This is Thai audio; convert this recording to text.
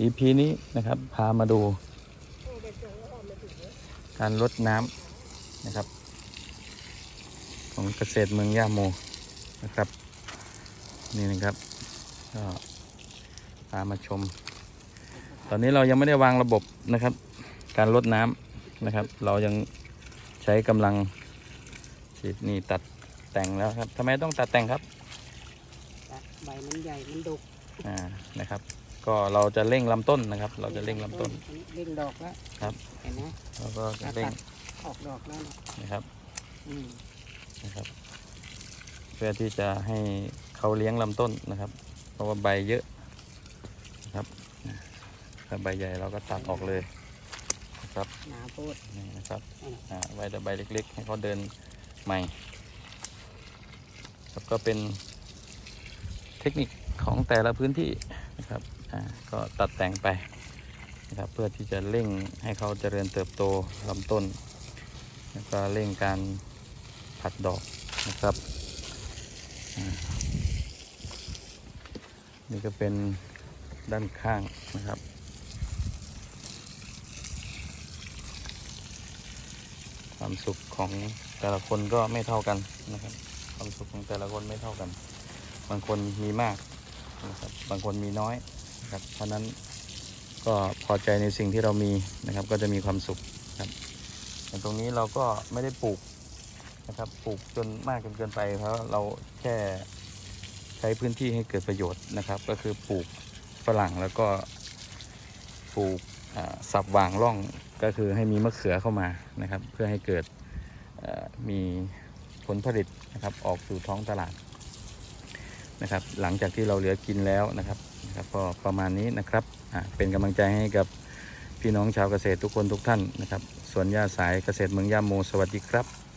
EP นี้นะครับ พามาดูการลดน้ำนะครับ ของเกษตรเมืองย่าโมนะครับ นี่นะครับก็พามาชม ตอนนี้เรายังไม่ได้วางระบบนะครับ การลดน้ำนะครับ เรายังใช้กำลังฉีดนี่ตัดแต่งแล้วครับทำไมต้องตัดแต่งครับใบมันใหญ่มันดกอ่านะครับ ก็เราจะเร่งลำต้นนะครับ เราจะเร่งลำต้น เร่งดอกแล้วครับ เห็นไหมแล้วก็จะเร่งออกดอกแล้วนะนะครับอืมนะครับ เพื่อที่จะให้เขาเลี้ยงลำต้นนะครับ เพราะว่าใบเยอะนะครับถ้าใบใหญ่เราก็ตัดออกเลยนะครับหนาโพดนี่นะครับอืมอ่าไว้แต่ใบเล็ก ๆ ให้เขาเดินใหม่ครับก็เป็นเทคนิคของแต่ละพื้นที่นะครับ อ่าก็ตัดแต่งไปนะครับเพื่อที่จะเร่งให้เขาเจริญเติบโตลำต้น แล้วก็เร่งการผัดดอกนะครับ นี่ก็เป็นด้านข้างนะครับ ความสุขของแต่ละคนก็ไม่เท่ากันนะครับ ความสุขของแต่ละคนไม่เท่ากัน บางคนมีมากนะครับบางคนมีน้อย ครับเพราะนั้นก็พอใจในสิ่งที่เรามีนะครับ ก็จะมีความสุขครับอย่างตรงนี้เราก็ไม่ได้ปลูกนะครับปลูกจนมากจนเกินไป เพราะเราแค่ใช้พื้นที่ให้เกิดประโยชน์นะครับ ก็คือปลูกฝรั่งแล้วก็ปลูกสับวางร่องก็คือให้มีมะเขือเข้ามานะครับ เพื่อให้เกิดมีผลผลิตนะครับออกสู่ท้องตลาดนะครับ หลังจากที่เราเหลือกินแล้วนะครับ นะครับก็ประมาณนี้นะครับเป็นกำลังใจให้กับพี่น้องชาวเกษตรทุกคนทุกท่านนะครับสวนยาสายเกษตรเมืองย่าโมสวัสดีครับ